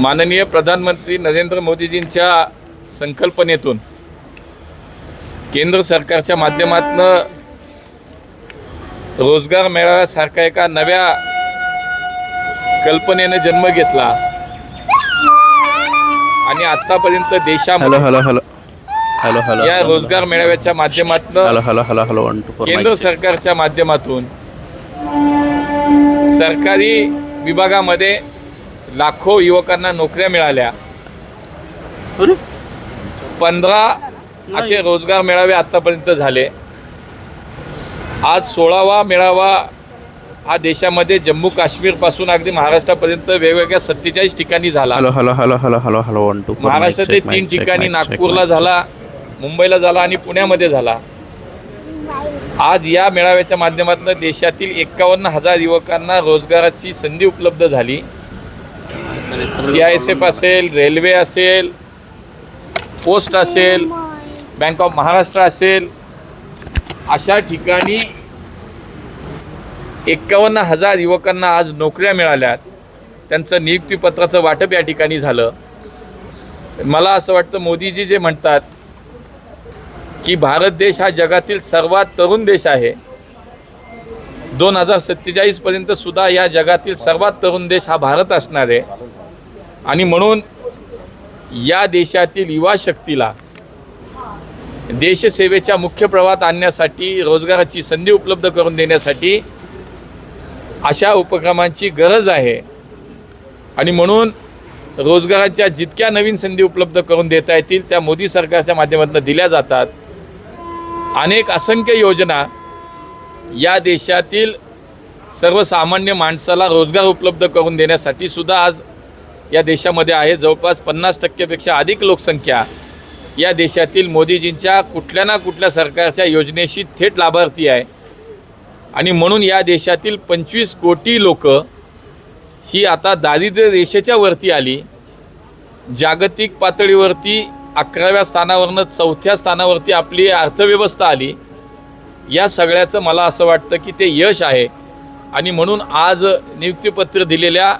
माननीय प्रधानमंत्री नरेंद्र मोदीजींच्या संकल्पनेतून केंद्र सरकारच्या माध्यमातून रोजगार मेळाव्यासारख्या एका नव्या कल्पनेने जन्म घेतला. आणि आतापर्यंत हॅलो देशामध्ये हॅलो हॅलो हॅलो. हॅलो या रोजगार मेळाव्याच्या माध्यमातून hello hello hello hello one two four केंद्र सरकारच्या माध्यमातून सरकारी विभागामध्ये लाखो युवकांना नोकऱ्या मिळाल्या. पंधरा असे रोजगार मेळावे आत्तापर्यंत झाले. आज सोळावा मेळावा हा देशामध्ये जम्मू काश्मीरपासून अगदी महाराष्ट्रापर्यंत वेगवेगळ्या सत्तेचाळीस ठिकाणी झाला. Hello hello hello hello hello hello one two महाराष्ट्रातले तीन ठिकाणी नागपूरला झाला मुंबईला झाला आणि पुण्यामध्ये झाला. आज या मेळाव्याच्या माध्यमातून देशातील एकावन्न हजार युवकांना रोजगाराची संधी उपलब्ध झाली. सी आय एस एफ असेल रेल्वे असेल पोस्ट असेल बँक ऑफ महाराष्ट्र असेल अशा ठिकाणी एक्कावन्न हजार युवकांना आज नोकऱ्या मिळाल्यात. त्यांचं नियुक्तीपत्राचं वाटप या ठिकाणी झालं. मला असं वाटतं मोदीजी जे म्हणतात की भारत देश हा जगातील सर्वात तरुण देश आहे. दोन हजार सत्तेचाळीसपर्यंत सुद्धा या जगातील सर्वात तरुण देश हा भारत असणार आहे. आणि म्हणून या देशातील युवा शक्तीला देशसेवेच्या मुख्य प्रवाहात आणण्यासाठी रोजगाराची संधी उपलब्ध करून देण्यासाठी अशा उपक्रमांची गरज आहे. आणि म्हणून रोजगाराच्या जितक्या नवीन संधी उपलब्ध करून देता येतील त्या मोदी सरकारच्या माध्यमातून दिल्या जातात. अनेक असंख्य योजना या देशातील सर्वसामान्य माणसाला रोजगार उपलब्ध करून देण्यासाठी सुद्धा आज या देशामध्ये आहे. जवळपास पन्नास टक्केपेक्षा अधिक लोकसंख्या या देशातील मोदीजींच्या कुठल्या ना कुठल्या सरकारच्या योजनेशी थेट लाभार्थी आहे. आणि म्हणून या देशातील पंचवीस कोटी लोक ही आता दारिद्र्य रेषेच्या वरती आली. जागतिक पातळीवरती अकराव्या स्थानावरनं चौथ्या स्थानावरती आपली अर्थव्यवस्था आली. या सगळ्याचं मला असं वाटतं की ते यश आहे. आणि म्हणून आज नियुक्तीपत्र दिलेल्या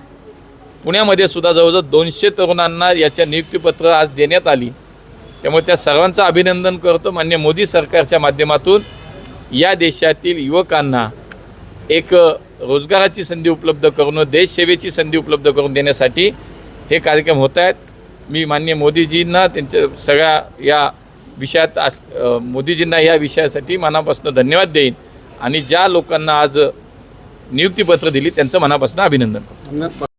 पुण्यामध्ये सुद्धा जवळजवळ दोनशे तरुणांना याच्या नियुक्तीपत्र आज देण्यात आली. त्यामुळे त्या सर्वांचं अभिनंदन करतो. मान्य मोदी सरकारच्या माध्यमातून या देशातील युवकांना एक रोजगाराची संधी उपलब्ध करून देशसेवेची संधी उपलब्ध करून देण्यासाठी हे कार्यक्रम होत आहेत. मी मान्य मोदीजींना त्यांच्या सगळ्या या विषयात आस मोदीजींना या विषयासाठी मनापासून धन्यवाद देईन आणि ज्या लोकांना आज नियुक्तीपत्र दिली त्यांचं मनापासून अभिनंदन